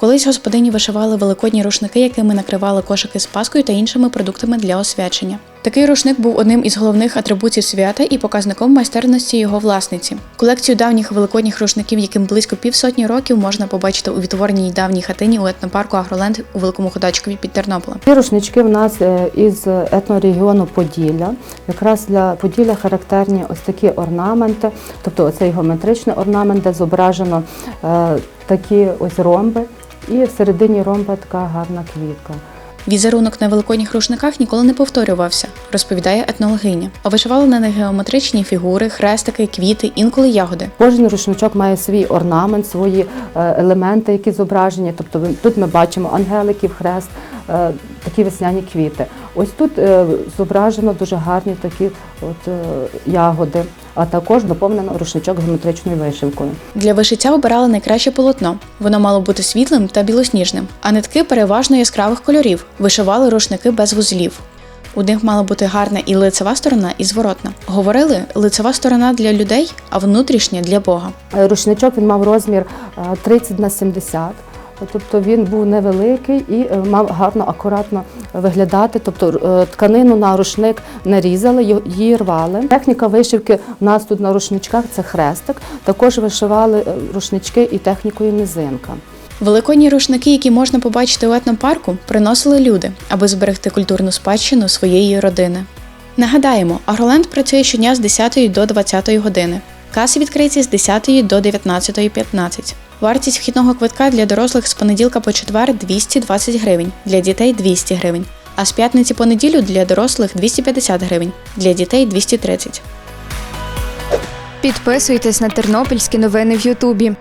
Колись господині вишивали великодні рушники, якими накривали кошики з паскою та іншими продуктами для освячення. Такий рушник був одним із головних атрибутів свята і показником майстерності його власниці. Колекцію давніх великодніх рушників, яким близько півсотні років, можна побачити у відтвореній давній хатині у етнопарку Агроленд у Великому Ходачкові під Тернополем. Ці рушнички в нас е, із етнорегіону Поділля. Якраз для Поділля характерні ось такі орнаменти, тобто оцей геометричний орнамент, де зображено е, такі ось ромби, і всередині ромба така гарна квітка. Візерунок на великодніх рушниках ніколи не повторювався, розповідає етнологиня. А вишивали на них геометричні фігури, хрестики, квіти, інколи ягоди. Кожен рушничок має свій орнамент, свої е, елементи, які зображені. Тобто тут ми бачимо ангеликів, хрест, е, такі весняні квіти. Ось тут е, зображено дуже гарні такі от е, ягоди, а також доповнено рушничок геометричною вишивкою. Для вишиття обирали найкраще полотно. Воно мало бути світлим та білосніжним, а нитки переважно яскравих кольорів. Вишивали рушники без вузлів. У них мала бути гарна і лицева сторона, і зворотна. Говорили, лицева сторона для людей, а внутрішня для Бога. Е, Рушничок він мав розмір е, 30 на 70. Тобто він був невеликий і е, мав гарно, акуратно виглядати. Тобто е, тканину на рушник не різали, її рвали. Техніка вишивки в нас тут на рушничках це хрестик. Також вишивали е, рушнички і технікою низинка. Великодні рушники, які можна побачити у етнопарку, приносили люди, аби зберегти культурну спадщину своєї родини. Нагадаємо, Агроленд працює щодня з 10 до 20 години. Каси відкриті з 10 до 19.15. Вартість вхідного квитка для дорослих з понеділка по четвер 220 гривень, для дітей 200 гривень, а з п'ятниці по неділю для дорослих 250 гривень, для дітей 230. Підписуйтесь на тернопільські новини в Ютубі.